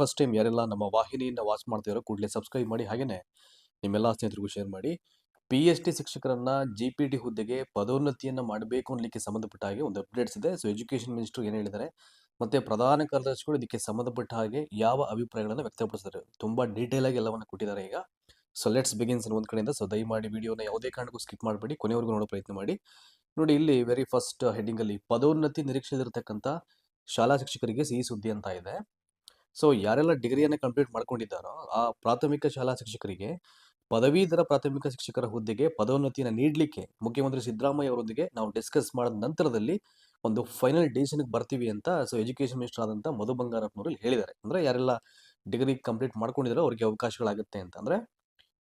First time ಯಾರೆಲ್ಲ ನಮ್ಮ ವಾಹಿನಿಯಿಂದ watch ಮಾಡ್ತಿರೋ ಕೂಡಲೇ ಸಬ್ಸ್ಕ್ರೈಬ್ ಮಾಡಿ ಹಾಗೇನೆ ನಿಮ್ಮೆಲ್ಲ ಸ್ನೇಹಿತರಿಗೂ ಶೇರ್ ಮಾಡಿ. ಪಿ ಎಚ್ ಡಿ ಶಿಕ್ಷಕರನ್ನ ಜಿ ಪಿ ಟಿ ಹುದ್ದೆಗೆ ಪದೋನ್ನತಿಯನ್ನ ಮಾಡಬೇಕು ಅನ್ನಲಿಕ್ಕೆ ಸಂಬಂಧಪಟ್ಟ ಹಾಗೆ ಒಂದು ಅಪ್ಡೇಟ್ಸ್ ಇದೆ. ಸೊ ಎಜುಕೇಶನ್ ಮಿನಿಸ್ಟರ್ ಏನು ಹೇಳಿದ್ದಾರೆ ಮತ್ತೆ ಪ್ರಧಾನ ಕಾರ್ಯದರ್ಶಿಗಳು ಇದಕ್ಕೆ ಸಂಬಂಧಪಟ್ಟ ಹಾಗೆ ಯಾವ ಅಭಿಪ್ರಾಯಗಳನ್ನು ವ್ಯಕ್ತಪಡಿಸಿದ್ದಾರೆ ತುಂಬಾ ಡೀಟೇಲ್ ಆಗಿ ಎಲ್ಲವನ್ನ ಕೊಟ್ಟಿದ್ದಾರೆ ಈಗ. ಸೊ ಲೆಟ್ಸ್ ಬಿಗಿನ್ಸ್ ಒಂದು ಕಡೆಯಿಂದ. ಸೊ ದಯಮಾಡಿ ವಿಡಿಯೋನ ಯಾವುದೇ ಕಾರಣಕ್ಕೂ ಸ್ಕಿಪ್ ಮಾಡಬೇಡಿ. ಕೊನೆವರೆಗೂ ನೋಡೋ ಪ್ರಯತ್ನ ಮಾಡಿ. ನೋಡಿ, ಇಲ್ಲಿ ವೆರಿ ಫಸ್ಟ್ ಹೆಡ್ಡಿಂಗ್ ಅಲ್ಲಿ ಪದೋನ್ನತಿ ನಿರೀಕ್ಷೆಯಲ್ಲಿರ್ತಕ್ಕಂಥ ಶಾಲಾ ಶಿಕ್ಷಕರಿಗೆ ಸಿಹಿ ಸುದ್ದಿ ಅಂತ ಇದೆ. ಸೊ, ಯಾರೆಲ್ಲ ಡಿಗ್ರಿಯನ್ನು ಕಂಪ್ಲೀಟ್ ಮಾಡ್ಕೊಂಡಿದ್ದಾರೋ, ಆ ಪ್ರಾಥಮಿಕ ಶಾಲಾ ಶಿಕ್ಷಕರಿಗೆ, ಪದವೀಧರ ಪ್ರಾಥಮಿಕ ಶಿಕ್ಷಕರ ಹುದ್ದೆಗೆ ಪದೋನ್ನತಿಯನ್ನು ನೀಡಲಿಕ್ಕೆ ಮುಖ್ಯಮಂತ್ರಿ ಸಿದ್ದರಾಮಯ್ಯ ಅವರೊಂದಿಗೆ ನಾವು ಡಿಸ್ಕಸ್ ಮಾಡಿದ ನಂತರದಲ್ಲಿ ಒಂದು ಫೈನಲ್ ಡಿಸಿಷನ್ಗೆ ಬರ್ತೀವಿ ಅಂತ, ಸೊ ಎಜುಕೇಶನ್ ಮಿನಿಸ್ಟರ್ ಆದಂಥ ಮಧು ಬಂಗಾರಪ್ಪನವರು ಹೇಳಿದ್ದಾರೆ. ಅಂದ್ರೆ ಯಾರೆಲ್ಲ ಡಿಗ್ರಿ ಕಂಪ್ಲೀಟ್ ಮಾಡ್ಕೊಂಡಿದ್ದಾರೋ ಅವರಿಗೆ ಅವಕಾಶಗಳಾಗುತ್ತೆ ಅಂತ. ಅಂದ್ರೆ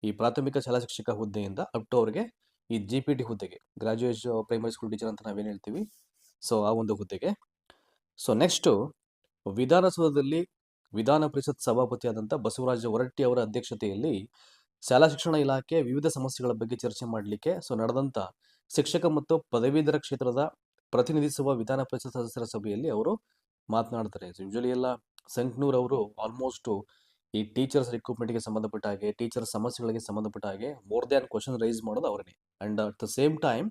ಈ ಪ್ರಾಥಮಿಕ ಶಾಲಾ ಶಿಕ್ಷಕ ಹುದ್ದೆಯಿಂದ ಅಪ್ ಟು ಅವರಿಗೆ ಈ ಜಿ ಪಿ ಟಿ ಹುದ್ದೆಗೆ ಗ್ರಾಜುಯೇಟ್ ಪ್ರೈಮರಿ ಸ್ಕೂಲ್ ಟೀಚರ್ ಅಂತ ನಾವೇನು ಹೇಳ್ತೀವಿ, ಸೊ, ಆ ಒಂದು ಹುದ್ದೆಗೆ. ಸೊ ನೆಕ್ಸ್ಟು ವಿಧಾನಸೌಧದಲ್ಲಿ ವಿಧಾನ ಪರಿಷತ್ ಸಭಾಪತಿಯಾದಂಥ ಬಸವರಾಜ ಹೊರಟ್ಟಿ ಅವರ ಅಧ್ಯಕ್ಷತೆಯಲ್ಲಿ ಶಾಲಾ ಶಿಕ್ಷಣ ಇಲಾಖೆ ವಿವಿಧ ಸಮಸ್ಯೆಗಳ ಬಗ್ಗೆ ಚರ್ಚೆ ಮಾಡಲಿಕ್ಕೆ, ಸೊ ನಡೆದಂಥ ಶಿಕ್ಷಕ ಮತ್ತು ಪದವೀಧರ ಕ್ಷೇತ್ರದ ಪ್ರತಿನಿಧಿಸುವ ವಿಧಾನ ಪರಿಷತ್ ಸದಸ್ಯರ ಸಭೆಯಲ್ಲಿ ಅವರು ಮಾತನಾಡ್ತಾರೆ. ಯೂಶಲಿ ಎಲ್ಲ ಸಂಕ್ನೂರ್ ಅವರು ಆಲ್ಮೋಸ್ಟ್ ಈ ಟೀಚರ್ಸ್ ರಿಕ್ರೂಟ್ಮೆಂಟ್ಗೆ ಸಂಬಂಧಪಟ್ಟ ಹಾಗೆ ಟೀಚರ್ ಸಮಸ್ಯೆಗಳಿಗೆ ಸಂಬಂಧಪಟ್ಟ ಹಾಗೆ ಮೋರ್ ದ್ಯಾನ್ ಕ್ವಶನ್ ರೈಸ್ ಮಾಡೋದು ಅವರೇ and at the same time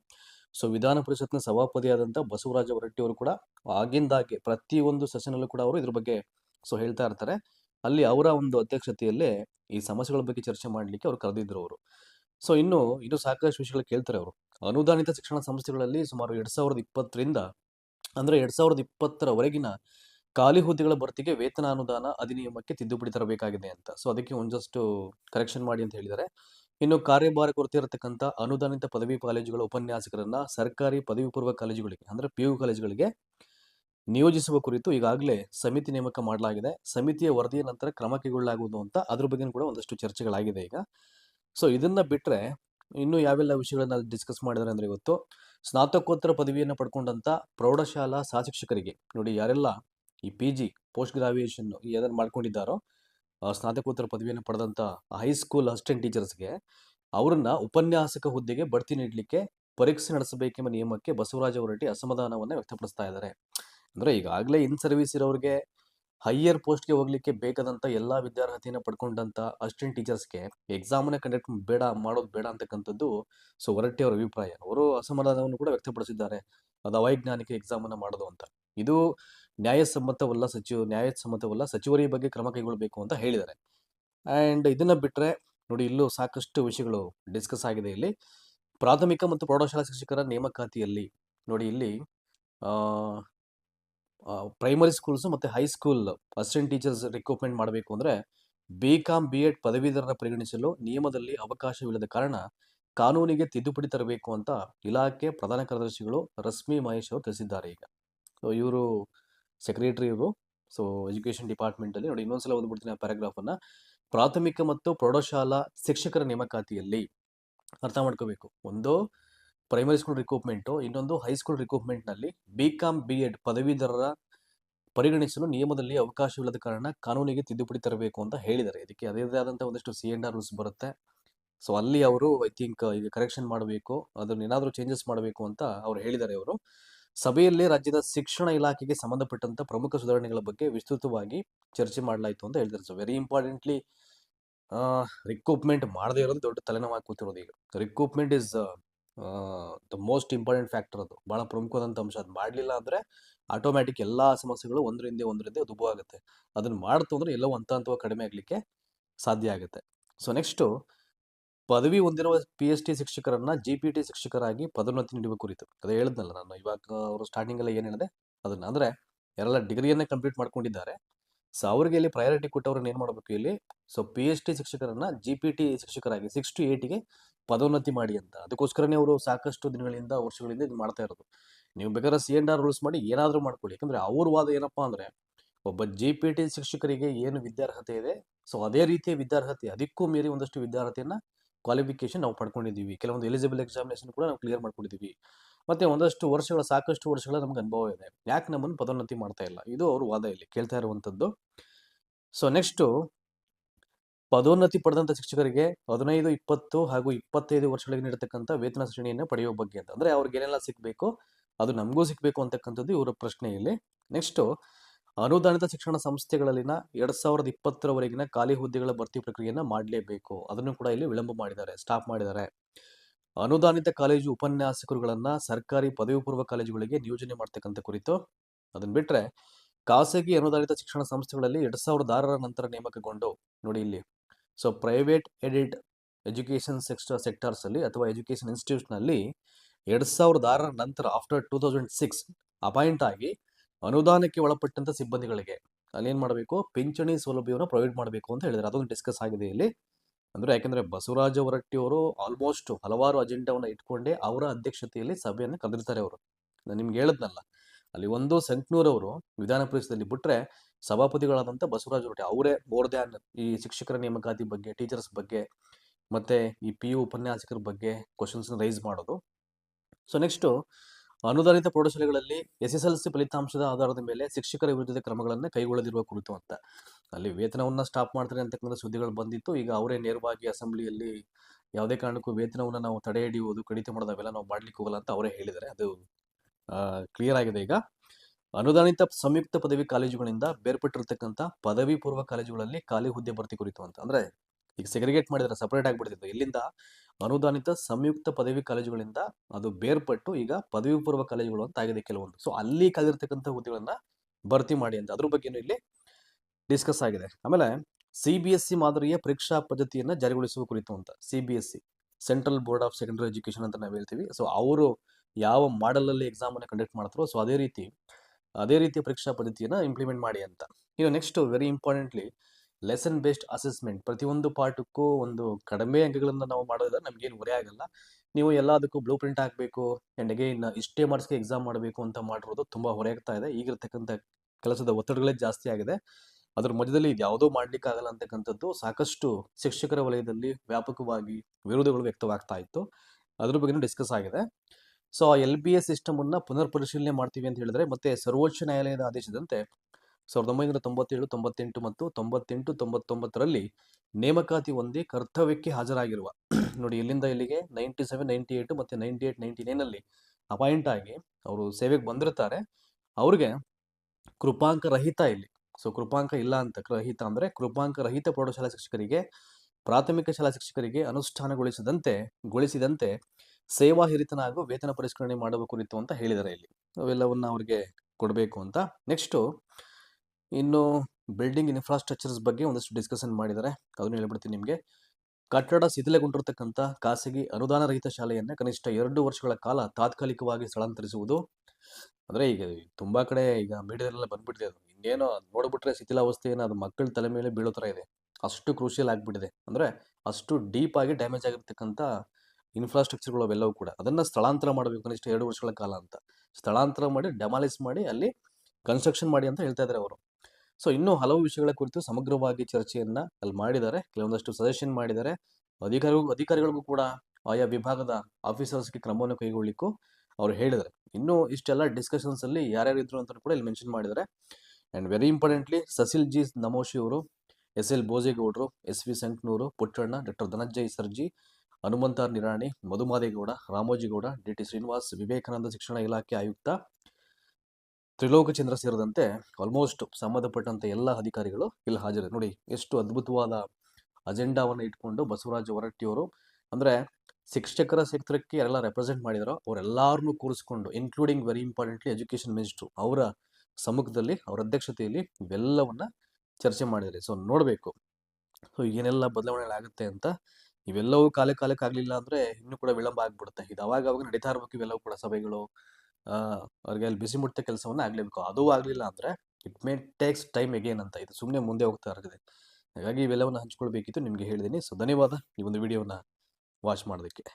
so ವಿಧಾನ ಪರಿಷತ್ನ ಸಭಾಪತಿಯಾದಂಥ ಬಸವರಾಜ ಹೊರಟ್ಟಿಯವರು ಕೂಡ ಆಗಿಂದಾಗೆ ಪ್ರತಿಯೊಂದು ಸೆಷನಲ್ಲೂ ಕೂಡ ಅವರು ಇದ್ರ ಬಗ್ಗೆ ಸೊ ಹೇಳ್ತಾ ಇರ್ತಾರೆ, ಅಲ್ಲಿ ಅವರ ಒಂದು ಅಧ್ಯಕ್ಷತೆಯಲ್ಲಿ ಈ ಸಮಸ್ಯೆಗಳ ಬಗ್ಗೆ ಚರ್ಚೆ ಮಾಡಲಿಕ್ಕೆ ಅವ್ರು ಕರೆದಿದ್ರು ಅವರು. ಸೊ ಇನ್ನು ಇನ್ನು ಸಾಕಷ್ಟು ವಿಷಯಗಳು ಕೇಳ್ತಾರೆ ಅವರು. ಅನುದಾನಿತ ಶಿಕ್ಷಣ ಸಂಸ್ಥೆಗಳಲ್ಲಿ ಸುಮಾರು ಎರಡ್ ಸಾವಿರದ ಇಪ್ಪತ್ತರಿಂದ, ಅಂದ್ರೆ ಎರಡ್ ಸಾವಿರದ ಇಪ್ಪತ್ತರವರೆಗಿನ ಖಾಲಿ ಹುದ್ದೆಗಳ ಭರ್ತಿಗೆ ವೇತನ ಅನುದಾನ ಅಧಿನಿಯಮಕ್ಕೆ ತಿದ್ದುಪಡಿ ತರಬೇಕಾಗಿದೆ ಅಂತ. ಸೊ ಅದಕ್ಕೆ ಒಂದಷ್ಟು ಕರೆಕ್ಷನ್ ಮಾಡಿ ಅಂತ ಹೇಳಿದ್ದಾರೆ. ಇನ್ನು ಕಾರ್ಯಭಾರ ಕೊರತೆ ಇರತಕ್ಕಂಥ ಅನುದಾನಿತ ಪದವಿ ಕಾಲೇಜುಗಳ ಉಪನ್ಯಾಸಕರನ್ನ ಸರ್ಕಾರಿ ಪದವಿ ಪೂರ್ವ ಕಾಲೇಜುಗಳಿಗೆ, ಅಂದ್ರೆ ಪಿ ಯು ಕಾಲೇಜುಗಳಿಗೆ ನಿಯೋಜಿಸುವ ಕುರಿತು ಈಗಾಗಲೇ ಸಮಿತಿ ನೇಮಕ ಮಾಡಲಾಗಿದೆ. ಸಮಿತಿಯ ವರದಿಯ ನಂತರ ಕ್ರಮ ಕೈಗೊಳ್ಳಲಾಗುವುದು ಅಂತ ಅದ್ರ ಬಗ್ಗೆ ಕೂಡ ಒಂದಷ್ಟು ಚರ್ಚೆಗಳಾಗಿದೆ ಈಗ. ಸೊ ಇದನ್ನ ಬಿಟ್ಟರೆ ಇನ್ನು ಯಾವೆಲ್ಲ ವಿಷಯಗಳನ್ನ ಡಿಸ್ಕಸ್ ಮಾಡಿದ್ದಾರೆ ಅಂದ್ರೆ ಇವತ್ತು ಸ್ನಾತಕೋತ್ತರ ಪದವಿಯನ್ನು ಪಡ್ಕೊಂಡಂತ ಪ್ರೌಢಶಾಲಾ ಸಹಶಿಕ್ಷಕರಿಗೆ ನೋಡಿ ಯಾರೆಲ್ಲ ಈ ಪಿ ಜಿ ಪೋಸ್ಟ್ ಗ್ರಾಜುಯೇಷನ್ ಏನಾದ್ರು ಮಾಡ್ಕೊಂಡಿದ್ದಾರೋ ಸ್ನಾತಕೋತ್ತರ ಪದವಿಯನ್ನು ಪಡೆದಂತ ಹೈಸ್ಕೂಲ್ ಅಸಿಸ್ಟೆಂಟ್ ಟೀಚರ್ಸ್ಗೆ ಅವರನ್ನ ಉಪನ್ಯಾಸಕ ಹುದ್ದೆಗೆ ಬಡ್ತಿ ನೀಡಲಿಕ್ಕೆ ಪರೀಕ್ಷೆ ನಡೆಸಬೇಕೆಂಬ ನಿಯಮಕ್ಕೆ ಬಸವರಾಜ ಹೊರಟಿ ಅಸಮಾಧಾನವನ್ನು ವ್ಯಕ್ತಪಡಿಸ್ತಾ ಇದ್ದಾರೆ. ಅಂದ್ರೆ ಈಗಾಗಲೇ ಇನ್ ಸರ್ವಿಸ್ ಇರೋರಿಗೆ ಹೈಯರ್ ಪೋಸ್ಟ್ಗೆ ಹೋಗ್ಲಿಕ್ಕೆ ಬೇಕಾದಂತ ಎಲ್ಲಾ ವಿದ್ಯಾರ್ಹತೆಯನ್ನು ಪಡ್ಕೊಂಡಂತ ಅಸಿಸ್ಟೆಂಟ್ ಟೀಚರ್ಸ್ಗೆ ಎಕ್ಸಾಮನ್ನೇ ಕಂಡಕ್ಟ್ ಬೇಡ, ಮಾಡೋದು ಬೇಡ ಅಂತಕ್ಕಂಥದ್ದು ಸೊ ಹೊರಟ್ಟಿ ಅವರ ಅಭಿಪ್ರಾಯ. ಅವರು ಅಸಮಾಧಾನವನ್ನು ಕೂಡ ವ್ಯಕ್ತಪಡಿಸಿದ್ದಾರೆ. ಅದು ಅವೈಜ್ಞಾನಿಕ ಎಕ್ಸಾಮ್ ಅನ್ನ ಮಾಡೋದು ಅಂತ. ಇದು ನ್ಯಾಯಸಮ್ಮತವಲ್ಲ ಸಚಿವ, ನ್ಯಾಯಸಮ್ಮತವಲ್ಲ ಸಚಿವರ ಬಗ್ಗೆ ಕ್ರಮ ಕೈಗೊಳ್ಳಬೇಕು ಅಂತ ಹೇಳಿದ್ದಾರೆ. ಅಂಡ್ ಇದನ್ನ ಬಿಟ್ರೆ ನೋಡಿ ಇಲ್ಲೂ ಸಾಕಷ್ಟು ವಿಷಯಗಳು ಡಿಸ್ಕಸ್ ಆಗಿದೆ ಇಲ್ಲಿ. ಪ್ರಾಥಮಿಕ ಮತ್ತು ಪ್ರೌಢಶಾಲಾ ಶಿಕ್ಷಕರ ನೇಮಕಾತಿಯಲ್ಲಿ ನೋಡಿ ಇಲ್ಲಿ ಪ್ರೈಮರಿ ಸ್ಕೂಲ್ಸ್ ಮತ್ತೆ high school assistant teachers recruitment ಮಾಡಬೇಕು ಅಂದ್ರೆ ಬಿ ಕಾಮ್ ಬಿ ಎಡ್ ಪದವೀಧರರ ಪರಿಗಣಿಸಲು ನಿಯಮದಲ್ಲಿ ಅವಕಾಶವಿಲ್ಲದ ಕಾರಣ ಕಾನೂನಿಗೆ ತಿದ್ದುಪಡಿ ತರಬೇಕು ಅಂತ ಇಲಾಖೆ ಪ್ರಧಾನ ಕಾರ್ಯದರ್ಶಿಗಳು ರಶ್ಮಿ ಮಹೇಶ್ ಅವರು ತಿಳಿಸಿದ್ದಾರೆ ಈಗ. ಸೊ ಇವರು ಸೆಕ್ರೆಟರಿ ಇವರು. ಸೊ ಎಜುಕೇಶನ್ ಡಿಪಾರ್ಟ್ಮೆಂಟ್ ಅಲ್ಲಿ ನೋಡಿ ಇನ್ನೊಂದ್ಸಲ ಓದ್ಬಿಡ್ತೀನಿ ಆ ಪ್ಯಾರಾಗ್ರಾಫ್ ಅನ್ನ. ಪ್ರಾಥಮಿಕ ಮತ್ತು ಪ್ರೌಢಶಾಲಾ ಶಿಕ್ಷಕರ ನೇಮಕಾತಿಯಲ್ಲಿ ಅರ್ಥ ಮಾಡ್ಕೋಬೇಕು. ಒಂದು ಪ್ರೈಮರಿ ಸ್ಕೂಲ್ ರಿಕ್ರೂಟ್ಮೆಂಟು ಇನ್ನೊಂದು ಹೈಸ್ಕೂಲ್ ರಿಕ್ರೂಟ್ಮೆಂಟ್ನಲ್ಲಿ ಬಿ ಕಾಮ್ ಬಿ ಎಡ್ ಪದವೀಧರರ ಪರಿಗಣಿಸಲು ನಿಯಮದಲ್ಲಿ ಅವಕಾಶವಿಲ್ಲದ ಕಾರಣ ಕಾನೂನಿಗೆ ತಿದ್ದುಪಡಿ ತರಬೇಕು ಅಂತ ಹೇಳಿದ್ದಾರೆ. ಇದಕ್ಕೆ ಅದೇ ಆದಂಥ ಒಂದಷ್ಟು ಸಿ ಎಂಡ್ ಆರ್ ರೂಲ್ಸ್ ಬರುತ್ತೆ. ಸೊ ಅಲ್ಲಿ ಅವರು ಐ ಥಿಂಕ್ ಈಗ ಕರೆಕ್ಷನ್ ಮಾಡಬೇಕು, ಅದನ್ನ ಏನಾದರೂ ಚೇಂಜಸ್ ಮಾಡಬೇಕು ಅಂತ ಅವ್ರು ಹೇಳಿದ್ದಾರೆ ಅವರು. ಸಭೆಯಲ್ಲಿ ರಾಜ್ಯದ ಶಿಕ್ಷಣ ಇಲಾಖೆಗೆ ಸಂಬಂಧಪಟ್ಟಂತ ಪ್ರಮುಖ ಸುಧಾರಣೆಗಳ ಬಗ್ಗೆ ವಿಸ್ತೃತವಾಗಿ ಚರ್ಚೆ ಮಾಡಲಾಯಿತು ಅಂತ ಹೇಳಿದ್ದಾರೆ ಸೊ ವೆರಿ ಇಂಪಾರ್ಟೆಂಟ್ಲಿ ರಿಕ್ರೂಟ್ಮೆಂಟ್ ಮಾಡದೇ ಇರೋದು ದೊಡ್ಡ ತಲೆನೋವು ಕೂತಿರೋದು ಈಗ. Recruitment is the most important factor ಅದು. ಭಾಳ ಪ್ರಮುಖವಾದಂಥ ಅಂಶ. ಅದು ಮಾಡಲಿಲ್ಲ ಅಂದರೆ ಆಟೋಮ್ಯಾಟಿಕ್ ಎಲ್ಲ ಸಮಸ್ಯೆಗಳು ಒಂದರಿಂದ ಒಂದರಿಂದ ದುಬ್ಬು ಆಗುತ್ತೆ. ಅದನ್ನು ಮಾಡ್ತು ಅಂದರೆ ಎಲ್ಲವೂ ಹಂತ ಹಂತವಾಗಿ ಕಡಿಮೆ ಆಗಲಿಕ್ಕೆ ಸಾಧ್ಯ ಆಗುತ್ತೆ. ಸೊ ನೆಕ್ಸ್ಟು ಪದವಿ ಹೊಂದಿರುವ ಪಿ ಎಚ್ ಟಿ ಶಿಕ್ಷಕರನ್ನ ಜಿ ಪಿ ಟಿ ಶಿಕ್ಷಕರಾಗಿ ಪದೋನ್ನತಿ ನೀಡುವ ಕುರಿತು. ಅದೇ ಹೇಳಿದ್ನಲ್ಲ ನಾನು, ಇವಾಗ ಅವರು ಸ್ಟಾರ್ಟಿಂಗ್ ಎಲ್ಲ ಏನ್ ಹೇಳಿದೆ? ಅದನ್ನ ಅಂದ್ರೆ ಎಲ್ಲ ಡಿಗ್ರಿಯನ್ನೇ ಕಂಪ್ಲೀಟ್ ಮಾಡ್ಕೊಂಡಿದ್ದಾರೆ ಸೊ ಅವ್ರಿಗೆ ಇಲ್ಲಿ ಪ್ರಯಾರಿಟಿ ಕೊಟ್ಟವ್ರನ್ನ ಏನು ಮಾಡಬೇಕು ಇಲ್ಲಿ? ಸೊ ಪಿ ಎಚ್ ಟಿ ಶಿಕ್ಷಕರನ್ನ ಜಿ ಪಿ ಟಿ ಶಿಕ್ಷಕರಾಗಿ ಸಿಕ್ಸ್ ಟು ಏಟಿಗೆ ಪದೋನ್ನತಿ ಮಾಡಿ ಅಂತ. ಅದಕ್ಕೋಸ್ಕರನೇ ಅವರು ಸಾಕಷ್ಟು ದಿನಗಳಿಂದ, ವರ್ಷಗಳಿಂದ ಇದು ಮಾಡ್ತಾ ಇರೋದು. ನೀವು ಬೇಕಾದ್ರೆ ಸಿ ಎನ್ ಆರ್ ರೂಲ್ಸ್ ಮಾಡಿ ಏನಾದರೂ ಮಾಡ್ಕೊಳ್ಳಿ. ಯಾಕಂದರೆ ಅವ್ರ ವಾದ ಏನಪ್ಪ ಅಂದರೆ, ಒಬ್ಬ ಜಿ ಪಿ ಟಿ ಶಿಕ್ಷಕರಿಗೆ ಏನು ವಿದ್ಯಾರ್ಹತೆ ಇದೆ, ಸೊ ಅದೇ ರೀತಿಯ ವಿದ್ಯಾರ್ಹತೆ, ಅದಕ್ಕೂ ಮೀರಿ ಒಂದಷ್ಟು ವಿದ್ಯಾರ್ಹತೆಯನ್ನು ಕ್ವಾಲಿಫಿಕೇಶನ್ ನಾವು ಪಡ್ಕೊಂಡಿದ್ದೀವಿ. ಕೆಲವೊಂದು ಎಲಿಜಿಬಲ್ ಎಕ್ಸಾಮಿನೇಷನ್ ಕೂಡ ನಾವು ಕ್ಲಿಯರ್ ಮಾಡ್ಕೊಂಡಿದ್ದೀವಿ. ಮತ್ತು ಒಂದಷ್ಟು ವರ್ಷಗಳ, ಸಾಕಷ್ಟು ವರ್ಷಗಳ ನಮ್ಗೆ ಅನುಭವ ಇದೆ. ಯಾಕೆ ನಮ್ಮನ್ನು ಪದೋನ್ನತಿ ಮಾಡ್ತಾ ಇಲ್ಲ? ಇದು ಅವ್ರ ವಾದ ಇಲ್ಲಿ ಕೇಳ್ತಾ ಇರುವಂಥದ್ದು. ಸೊ ನೆಕ್ಸ್ಟು ಪದೋನ್ನತಿ ಪಡೆದಂತ ಶಿಕ್ಷಕರಿಗೆ ಹದಿನೈದು, ಇಪ್ಪತ್ತು ಹಾಗೂ ಇಪ್ಪತ್ತೈದು ವರ್ಷಗಳಿಗೆ ನೀಡತಕ್ಕಂಥ ವೇತನ ಶ್ರೇಣಿಯನ್ನು ಪಡೆಯುವ ಬಗ್ಗೆ ಅಂತ. ಅಂದ್ರೆ ಅವ್ರಿಗೆ ಏನೆಲ್ಲ ಸಿಗ್ಬೇಕು, ಅದು ನಮಗೂ ಸಿಗಬೇಕು ಅಂತಕ್ಕಂಥದ್ದು ಇವರ ಪ್ರಶ್ನೆ ಇಲ್ಲಿ ನೆಕ್ಸ್ಟ್ ಅನುದಾನಿತ ಶಿಕ್ಷಣ ಸಂಸ್ಥೆಗಳಲ್ಲಿನ ಎರಡು ಸಾವಿರದ ಇಪ್ಪತ್ತರವರೆಗಿನ ಖಾಲಿ ಹುದ್ದೆಗಳ ಭರ್ತಿ ಪ್ರಕ್ರಿಯೆಯನ್ನು ಮಾಡಲೇಬೇಕು. ಅದನ್ನು ಕೂಡ ಇಲ್ಲಿ ವಿಳಂಬ ಮಾಡಿದ್ದಾರೆ, ಸ್ಟಾಪ್ ಮಾಡಿದ್ದಾರೆ. ಅನುದಾನಿತ ಕಾಲೇಜು ಉಪನ್ಯಾಸಕರುಗಳನ್ನು ಸರ್ಕಾರಿ ಪದವಿ ಪೂರ್ವ ಕಾಲೇಜುಗಳಿಗೆ ನಿಯೋಜನೆ ಮಾಡ್ತಕ್ಕಂಥ ಕುರಿತು ಅದನ್ನ ಬಿಟ್ರೆ, ಖಾಸಗಿ ಅನುದಾನಿತ ಶಿಕ್ಷಣ ಸಂಸ್ಥೆಗಳಲ್ಲಿ ಎರಡು ಸಾವಿರದ ಆರರ ನಂತರ ನೇಮಕಗೊಂಡು, ನೋಡಿ ಇಲ್ಲಿ. So private aided education sector sectors ಅಲ್ಲಿ ಅಥವಾ ಎಜುಕೇಷನ್ ಇನ್ಸ್ಟಿಟ್ಯೂಷನ್ ಅಲ್ಲಿ ಎರಡ್ ಸಾವಿರದ ಆರರ ನಂತರ after two thousand six appoint ಆಗಿ ಅನುದಾನಕ್ಕೆ ಒಳಪಟ್ಟಂತ ಸಿಬ್ಬಂದಿಗಳಿಗೆ ಅಲ್ಲಿ ಏನ್ ಮಾಡಬೇಕು? ಪಿಂಚಣಿ ಸೌಲಭ್ಯವನ್ನು ಪ್ರೊವೈಡ್ ಮಾಡಬೇಕು ಅಂತ ಹೇಳಿದ್ದಾರೆ. ಅದೊಂದು ಡಿಸ್ಕಸ್ ಆಗಿದೆ ಇಲ್ಲಿ. ಅಂದ್ರೆ ಯಾಕಂದ್ರೆ ಬಸವರಾಜ ಹೊರಟ್ಟಿಯವರು ಆಲ್ಮೋಸ್ಟ್ ಹಲವಾರು ಅಜೆಂಡಾವನ್ನ ಇಟ್ಕೊಂಡೇ ಅವರ ಅಧ್ಯಕ್ಷತೆಯಲ್ಲಿ ಸಭೆಯನ್ನು ಕರೆದಿರ್ತಾರೆ ಅವರು. ನಾನು ನಿಮ್ಗೆ ಹೇಳದ್ನಲ್ಲ. ಅಲ್ಲಿ ಒಂದು ಸಂಕ್ನೂರ್ ಅವರು ವಿಧಾನ ಪರಿಷತ್ತಲ್ಲಿ ಬಿಟ್ರೆ ಸಭಾಪತಿಗಳಾದಂಥ ಬಸವರಾಜ ಹೊರಟೆ ಅವರೇ ಬೋರ್ದೆ ಈ ಶಿಕ್ಷಕರ ನೇಮಕಾತಿ ಬಗ್ಗೆ, ಟೀಚರ್ಸ್ ಬಗ್ಗೆ, ಮತ್ತೆ ಈ ಪಿ ಯು ಉಪನ್ಯಾಸಕರ ಬಗ್ಗೆ ಕ್ವಶನ್ಸ್ ರೈಸ್ ಮಾಡೋದು. ಸೊ ನೆಕ್ಸ್ಟ್ ಅನುದಾನಿತ ಪ್ರೌಢಶಾಲೆಗಳಲ್ಲಿ ಎಸ್ ಎಸ್ ಎಲ್ ಸಿ ಫಲಿತಾಂಶದ ಆಧಾರದ ಮೇಲೆ ಶಿಕ್ಷಕರ ವಿರುದ್ಧದ ಕ್ರಮಗಳನ್ನು ಕೈಗೊಳ್ಳದಿರುವ ಕುರಿತು ಅಂತ. ಅಲ್ಲಿ ವೇತನವನ್ನ ಸ್ಟಾಪ್ ಮಾಡ್ತಾರೆ ಅಂತಕ್ಕಂಥ ಸುದ್ದಿಗಳು ಬಂದಿತ್ತು. ಈಗ ಅವರೇ ನೇರವಾಗಿ ಅಸೆಂಬ್ಲಿಯಲ್ಲಿ ಯಾವುದೇ ಕಾರಣಕ್ಕೂ ವೇತನವನ್ನು ನಾವು ತಡೆ ಹಿಡಿಯುವುದು, ಕಡಿತ ಮಾಡೋದು, ಅವೆಲ್ಲ ನಾವು ಮಾಡ್ಲಿಕ್ಕೆ ಹೋಗಲ್ಲ ಅಂತ ಅವರೇ ಹೇಳಿದ್ದಾರೆ. ಅದು ಕ್ಲಿಯರ್ ಆಗಿದೆ ಈಗ. ಅನುದಾನಿತ ಸಂಯುಕ್ತ ಪದವಿ ಕಾಲೇಜುಗಳಿಂದ ಬೇರ್ಪಟ್ಟಿರ್ತಕ್ಕಂಥ ಪದವಿ ಪೂರ್ವ ಕಾಲೇಜುಗಳಲ್ಲಿ ಖಾಲಿ ಹುದ್ದೆ ಭರ್ತಿ ಕುರಿತು ಅಂತ. ಅಂದ್ರೆ ಈಗ ಸೆಗ್ರಿಗೇಟ್ ಮಾಡಿದ್ರೆ ಸಪರೇಟ್ ಆಗಿಬಿಡ್ತಿತ್ತು ಇಲ್ಲಿಂದ ಅನುದಾನಿತ ಸಂಯುಕ್ತ ಪದವಿ ಕಾಲೇಜುಗಳಿಂದ ಅದು ಬೇರ್ಪಟ್ಟು ಈಗ ಪದವಿ ಪೂರ್ವ ಕಾಲೇಜುಗಳು ಅಂತ ಆಗಿದೆ ಕೆಲವೊಂದು. ಸೊ ಅಲ್ಲಿ ಕಲಿರ್ತಕ್ಕಂಥ ಹುದ್ದೆಗಳನ್ನ ಭರ್ತಿ ಮಾಡಿ ಅಂತ. ಅದ್ರ ಬಗ್ಗೆನೂ ಇಲ್ಲಿ ಡಿಸ್ಕಸ್ ಆಗಿದೆ. ಆಮೇಲೆ ಸಿ ಬಿ ಎಸ್ ಸಿ ಮಾದರಿಯ ಪರೀಕ್ಷಾ ಪದ್ಧತಿಯನ್ನ ಜಾರಿಗೊಳಿಸುವ ಕುರಿತು ಅಂತ. C B S C central board of secondary education ಅಂತ ನಾವು ಹೇಳ್ತೀವಿ. ಸೊ ಅವರು ಯಾವ ಮಾಡಲಲ್ಲಿ ಅಲ್ಲಿ ಎಕ್ಸಾಮ್ ಅನ್ನು ಕಂಡಕ್ಟ್ ಮಾಡ್ತಾರೋ ಸೊ ಅದೇ ರೀತಿ, ಅದೇ ರೀತಿಯ ಪರೀಕ್ಷಾ ಪದ್ಧತಿಯನ್ನ ಇಂಪ್ಲಿಮೆಂಟ್ ಮಾಡಿ ಅಂತ. ಇನ್ನು next very importantly lesson based assessment ಪ್ರತಿಯೊಂದು ಪಾಠಕ್ಕೂ ಒಂದು ಕಡಿಮೆ ಅಂಕಗಳನ್ನು ನಾವು ಮಾಡೋದ್ರೆ ನಮಗೇನು ಹೊರೆ ಆಗಲ್ಲ. ನೀವು ಎಲ್ಲದಕ್ಕೂ ಬ್ಲೂ ಪ್ರಿಂಟ್ ಹಾಕಬೇಕು ಆ್ಯಂಡ್ ಅಗೈನ್ ಇಷ್ಟೇ ಮಾರ್ಕ್ಸ್ಗೆ ಎಕ್ಸಾಮ್ ಮಾಡಬೇಕು ಅಂತ ಮಾಡಿರೋದು ತುಂಬ ಹೊರೆ ಆಗ್ತಾ ಇದೆ. ಈಗಿರ್ತಕ್ಕಂಥ ಕೆಲಸದ ಒತ್ತಡಗಳೇ ಜಾಸ್ತಿ ಆಗಿದೆ. ಅದ್ರ ಮಧ್ಯದಲ್ಲಿ ಇದು ಯಾವುದೋ ಮಾಡ್ಲಿಕ್ಕೆ ಆಗಲ್ಲ ಅಂತಕ್ಕಂಥದ್ದು ಸಾಕಷ್ಟು ಶಿಕ್ಷಕರ ವಲಯದಲ್ಲಿ ವ್ಯಾಪಕವಾಗಿ ವಿರೋಧಗಳು ವ್ಯಕ್ತವಾಗ್ತಾ ಇತ್ತು. ಅದ್ರ ಬಗ್ಗೆನೂ ಡಿಸ್ಕಸ್ ಆಗಿದೆ. ಸೊ, ಆ ಎಲ್ ಬಿ ಎಸ್ ಸಿಸ್ಟಮನ್ನು ಪುನರ್ ಪರಿಶೀಲನೆ ಮಾಡ್ತೀವಿ ಅಂತ ಹೇಳಿದ್ರೆ ಮತ್ತೆ ಸರ್ವೋಚ್ಚ ನ್ಯಾಯಾಲಯದ ಆದೇಶದಂತೆ ಸಾವಿರದ ಒಂಬೈನೂರ ತೊಂಬತ್ತೇಳು ತೊಂಬತ್ತೆಂಟು ಮತ್ತು ತೊಂಬತ್ತೆಂಟು, ತೊಂಬತ್ತೊಂಬತ್ತರಲ್ಲಿ ನೇಮಕಾತಿ ಹೊಂದಿ ಕರ್ತವ್ಯಕ್ಕೆ ಹಾಜರಾಗಿರುವ ನೋಡಿ, ಇಲ್ಲಿಂದ ಇಲ್ಲಿಗೆ ನೈಂಟಿ ಸೆವೆನ್, ನೈಂಟಿ ಏಟ್ ಮತ್ತೆ ನೈಂಟಿ ಏಯ್ಟ್, ನೈಂಟಿ ನೈನಲ್ಲಿ ಅಪಾಯಿಂಟ್ ಆಗಿ ಅವರು ಸೇವೆಗೆ ಬಂದಿರ್ತಾರೆ. ಅವ್ರಿಗೆ ಕೃಪಾಂಕ ರಹಿತ ಇಲ್ಲಿ. ಸೊ, ಕೃಪಾಂಕ ಇಲ್ಲ ಅಂತ ರಹಿತ ಅಂದ್ರೆ ಕೃಪಾಂಕ ರಹಿತ ಪ್ರೌಢಶಾಲಾ ಶಿಕ್ಷಕರಿಗೆ, ಪ್ರಾಥಮಿಕ ಶಾಲಾ ಶಿಕ್ಷಕರಿಗೆ ಅನುಷ್ಠಾನಗೊಳಿಸಿದಂತೆ, ಗೊಳಿಸಿದಂತೆ ಸೇವಾ ಹಿರಿತನ ವೇತನ ಪರಿಷ್ಕರಣೆ ಮಾಡುವ ಕುರಿತು ಅಂತ ಹೇಳಿದ್ದಾರೆ ಇಲ್ಲಿ. ಅವೆಲ್ಲವನ್ನ ಅವ್ರಿಗೆ ಕೊಡಬೇಕು ಅಂತ. ನೆಕ್ಸ್ಟು, ಇನ್ನು ಬಿಲ್ಡಿಂಗ್ ಇನ್ಫ್ರಾಸ್ಟ್ರಕ್ಚರ್ಸ್ ಬಗ್ಗೆ ಒಂದಷ್ಟು ಡಿಸ್ಕಷನ್ ಮಾಡಿದ್ದಾರೆ. ಅದನ್ನು ಹೇಳ್ಬಿಡ್ತೀನಿ ನಿಮಗೆ. ಕಟ್ಟಡ ಶಿಥಿಲಗೊಂಡಿರತಕ್ಕಂಥ ಖಾಸಗಿ ಅನುದಾನ ರಹಿತ ಶಾಲೆಯನ್ನ ಕನಿಷ್ಠ ಎರಡು ವರ್ಷಗಳ ಕಾಲ ತಾತ್ಕಾಲಿಕವಾಗಿ ಸ್ಥಳಾಂತರಿಸುವುದು. ಅಂದ್ರೆ ಈಗ ತುಂಬಾ ಕಡೆ ಈಗ ಮೀಡಿಯಾದಲ್ಲೆಲ್ಲ ಬಂದ್ಬಿಟ್ಟಿದೆ ಅದು. ಇನ್ನೇನೋ ನೋಡಿಬಿಟ್ರೆ ನೋಡ್ಬಿಟ್ರೆ ಶಿಥಿಲಾವಸ್ಥೆಯನ್ನು ಅದು ಮಕ್ಕಳ ತಲೆ ಮೇಲೆ ಬೀಳೋ ಥರ ಇದೆ. ಅಷ್ಟು ಕ್ರೂಷಿಯಲ್ ಆಗಿಬಿಟ್ಟಿದೆ. ಅಂದ್ರೆ ಅಷ್ಟು ಡೀಪ್ ಆಗಿ ಡ್ಯಾಮೇಜ್ ಆಗಿರ್ತಕ್ಕಂಥ ಇನ್ಫ್ರಾಸ್ಟ್ರಕ್ಚರ್ಗಳು ಅವೆಲ್ಲವೂ ಕೂಡ. ಅದನ್ನ ಸ್ಥಳಾಂತರ ಮಾಡಬೇಕು ಕನಿಷ್ಠ ಎರಡು ವರ್ಷಗಳ ಕಾಲ ಅಂತ. ಸ್ಥಳಾಂತರ ಮಾಡಿ ಡೆಮಾಲಿಸ್ ಮಾಡಿ, ಅಲ್ಲಿ ಕನ್ಸ್ಟ್ರಕ್ಷನ್ ಮಾಡಿ ಅಂತ ಹೇಳ್ತಾ ಇದ್ದಾರೆ ಅವರು. ಸೊ ಇನ್ನೂ ಹಲವು ವಿಷಯಗಳ ಕುರಿತು ಸಮಗ್ರವಾಗಿ ಚರ್ಚೆಯನ್ನ ಅಲ್ಲಿ ಮಾಡಿದ್ದಾರೆ. ಕೆಲವೊಂದಷ್ಟು ಸಜೆಷನ್ ಮಾಡಿದ್ದಾರೆ. ಅಧಿಕಾರಿಗಳು ಅಧಿಕಾರಿಗಳಿಗೂ ಕೂಡ ಆಯಾ ವಿಭಾಗದ ಆಫೀಸರ್ಸ್ಗೆ ಕ್ರಮವನ್ನು ಕೈಗೊಳ್ಳಿಕ್ಕೂ ಅವ್ರು ಹೇಳಿದ್ದಾರೆ. ಇನ್ನೂ ಇಷ್ಟೆಲ್ಲ ಡಿಸ್ಕಷನ್ಸ್ ಅಲ್ಲಿ ಯಾರ್ಯಾರು ಇದ್ರು ಅಂತ ಕೂಡ ಇಲ್ಲಿ ಮೆನ್ಷನ್ ಮಾಡಿದ್ದಾರೆ. And very importantly Sasil G Namoshi ಅವರು S L ಬೋಜೇಗೌಡರು S V Sankanur Puttanna doctor Dhananjay Sarji Hanumantha Nirani, Madhu Madegowda, Ramojigowda D T Srinivas, Vivekananda ಶಿಕ್ಷಣ ಇಲಾಖೆ ಆಯುಕ್ತ ತ್ರಿಲೋಕಚಂದ್ರ ಸೇರಿದಂತೆ ಆಲ್ಮೋಸ್ಟ್ ಸಂಬಂಧಪಟ್ಟಂತೆ ಎಲ್ಲ ಅಧಿಕಾರಿಗಳು ಇಲ್ಲಿ ಹಾಜರು ನೋಡಿ, ಎಷ್ಟು ಅದ್ಭುತವಾದ ಅಜೆಂಡಾವನ್ನು ಇಟ್ಕೊಂಡು ಬಸವರಾಜ ಹೊರಟ್ಟಿಯವರು. ಅಂದರೆ ಶಿಕ್ಷಕರ ಕ್ಷೇತ್ರಕ್ಕೆ ಎಲ್ಲ ರೆಪ್ರೆಸೆಂಟ್ ಮಾಡಿದಾರೋ ಅವರೆಲ್ಲರನ್ನೂ ಕೂರಿಸ್ಕೊಂಡು including very importantly education minister ಅವರ ಸಮ್ಮುಖದಲ್ಲಿ, ಅವರ ಅಧ್ಯಕ್ಷತೆಯಲ್ಲಿ ಇವೆಲ್ಲವನ್ನ ಚರ್ಚೆ ಮಾಡಿದ್ದಾರೆ. ಸೊ ನೋಡಬೇಕು. ಸೊ ಏನೆಲ್ಲ ಬದಲಾವಣೆಗಳಾಗುತ್ತೆ ಅಂತ ಇವೆಲ್ಲವೂ ಕಾಲ ಕಾಲಕ್ಕೆ ಆಗಲಿಲ್ಲ ಅಂದ್ರೆ ಇನ್ನೂ ಕೂಡ ವಿಳಂಬ ಆಗ್ಬಿಡುತ್ತೆ. ಇದು ಅವಾಗ ಅವಾಗ ನಡೀತಾ ಇರ್ಬೇಕು ಇವೆಲ್ಲವೂ ಕೂಡ ಸಭೆಗಳು. ಅವ್ರಿಗೆ ಅಲ್ಲಿ ಬಿಸಿ ಮುಟ್ಟ ಕೆಲಸವನ್ನ ಆಗ್ಲೇಬೇಕು. ಅದು ಆಗಲಿಲ್ಲ ಅಂದ್ರೆ it may takes time again ಅಂತ. ಇದು ಸುಮ್ಮನೆ ಮುಂದೆ ಹೋಗ್ತಾ ಇರ್ತದೆ ಹಾಗಾಗಿ ಇವೆಲ್ಲವನ್ನ ಹಂಚ್ಕೊಳ್ಬೇಕಿತ್ತು. ನಿಮಗೆ ಹೇಳಿದ್ದೀನಿ ಸೊ, ಧನ್ಯವಾದ. ಈ ಒಂದು ವಿಡಿಯೋನ ವಾಚ್ ಮಾಡೋದಕ್ಕೆ.